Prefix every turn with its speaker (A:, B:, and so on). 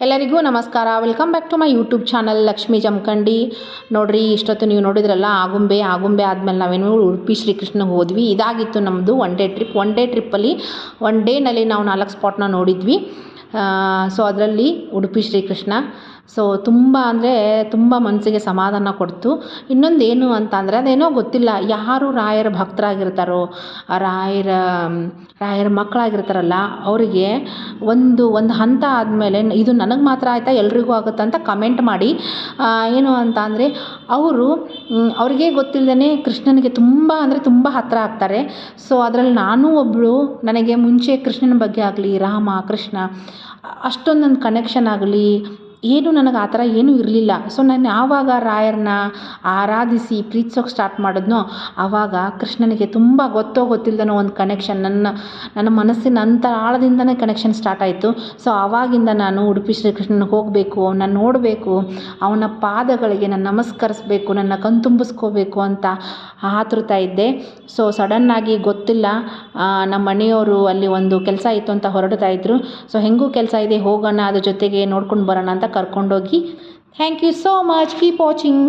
A: ಎಲ್ಲರಿಗೂ ನಮಸ್ಕಾರ. Welcome back to my YouTube channel Lakshmi Jamkhandi ನೋಡಿರಿ, ಇಷ್ಟೊತ್ತು ನೀವು ನೋಡಿದ್ರಲ್ಲ, ಆಗುಂಬೆ ಆಗುಂಬೆ ಆದಮೇಲೆ ನಾವೇನು ಉಡುಪಿ ಶ್ರೀಕೃಷ್ಣ ಹೋದ್ವಿ. ಇದಾಗಿತ್ತು ನಮ್ಮದು one day trip one day ಟ್ರಿಪ್ಪಲ್ಲಿ one ಡೇನಲ್ಲಿ ನಾವು ನಾಲ್ಕು ಸ್ಪಾಟ್ನ ನೋಡಿದ್ವಿ. ಸೊ ಅದರಲ್ಲಿ ಉಡುಪಿ ಶ್ರೀಕೃಷ್ಣ ಸೊ ತುಂಬ ಅಂದರೆ ತುಂಬ ಮನಸ್ಸಿಗೆ ಸಮಾಧಾನ ಕೊಡ್ತು. ಇನ್ನೊಂದು ಏನು ಅಂತ ಅಂದರೆ ಅದೇನೋ ಗೊತ್ತಿಲ್ಲ. ಯಾರು ರಾಯರ ಭಕ್ತರಾಗಿರ್ತಾರೋ ರಾಯರ ರಾಯರ ಮಕ್ಕಳಾಗಿರ್ತಾರಲ್ಲ, ಅವರಿಗೆ ಒಂದು ಒಂದು ಹಂತ ಆದಮೇಲೆ ಇದು ನನಗೆ ಮಾತ್ರ ಆಯಿತಾ, ಎಲ್ರಿಗೂ ಆಗುತ್ತೆ ಅಂತ ಕಮೆಂಟ್ ಮಾಡಿ. ಏನು ಅಂತ ಅಂದರೆ ಅವರು ಅವ್ರಿಗೆ ಗೊತ್ತಿಲ್ಲದೇ ಕೃಷ್ಣನಿಗೆ ತುಂಬ ಅಂದರೆ ತುಂಬ ಹತ್ತಿರ ಆಗ್ತಾರೆ. ಸೊ ಅದರಲ್ಲಿ ನಾನೂ ಒಬ್ಬಳು ನನಗೆ ಮುಂಚೆ ಕೃಷ್ಣನ ಬಗ್ಗೆ ಆಗಲಿ, ರಾಮ, ಕೃಷ್ಣ ಅಷ್ಟೊಂದು ಕನೆಕ್ಷನ್ ಆಗಲಿ ಏನು ನನಗೆ ಆ ಥರ ಏನೂ ಇರಲಿಲ್ಲ. ಸೊ ನಾನು ಯಾವಾಗ ರಾಯರನ್ನ ಆರಾಧಿಸಿ ಪ್ರೀತಿಸೋಕೆ ಸ್ಟಾರ್ಟ್ ಮಾಡಿದ್ನೋ ಆವಾಗ ಕೃಷ್ಣನಿಗೆ ತುಂಬ ಗೊತ್ತೋ ಗೊತ್ತಿಲ್ಲದನೋ ಒಂದು ಕನೆಕ್ಷನ್ ನನ್ನ ನನ್ನ ಮನಸ್ಸಿನ ಅಂತರಾಳದಿಂದನೇ ಕನೆಕ್ಷನ್ ಸ್ಟಾರ್ಟ್ ಆಯಿತು. ಸೊ ಆವಾಗಿಂದ ನಾನು ಉಡುಪಿ ಶ್ರೀಕೃಷ್ಣನಿಗೆ ಹೋಗಬೇಕು ಅವನ್ನ ನೋಡಬೇಕು, ಅವನ ಪಾದಗಳಿಗೆ ನಾನು ನಮಸ್ಕರಿಸ್ಬೇಕು, ನನ್ನ ಕಣ್ತುಂಬಿಸ್ಕೋಬೇಕು ಅಂತ ಆತುರ್ತಾ ಇದ್ದೆ. ಸೊ ಸಡನ್ನಾಗಿ ಗೊತ್ತಿಲ್ಲ ನಮ್ಮ ಮನೆಯವರು ಅಲ್ಲಿ ಒಂದು ಕೆಲಸ ಇತ್ತು ಅಂತ ಹೊರಡ್ತಾ ಇದ್ರು. ಸೊ ಹೆಂಗೂ ಕೆಲಸ ಇದೆ, ಹೋಗೋಣ, ಅದ್ರ ಜೊತೆಗೆ ನೋಡ್ಕೊಂಡು ಬರೋಣ ಅಂತ ಕರ್ಕೊಂಡೋಗಿ thank you so much keep watching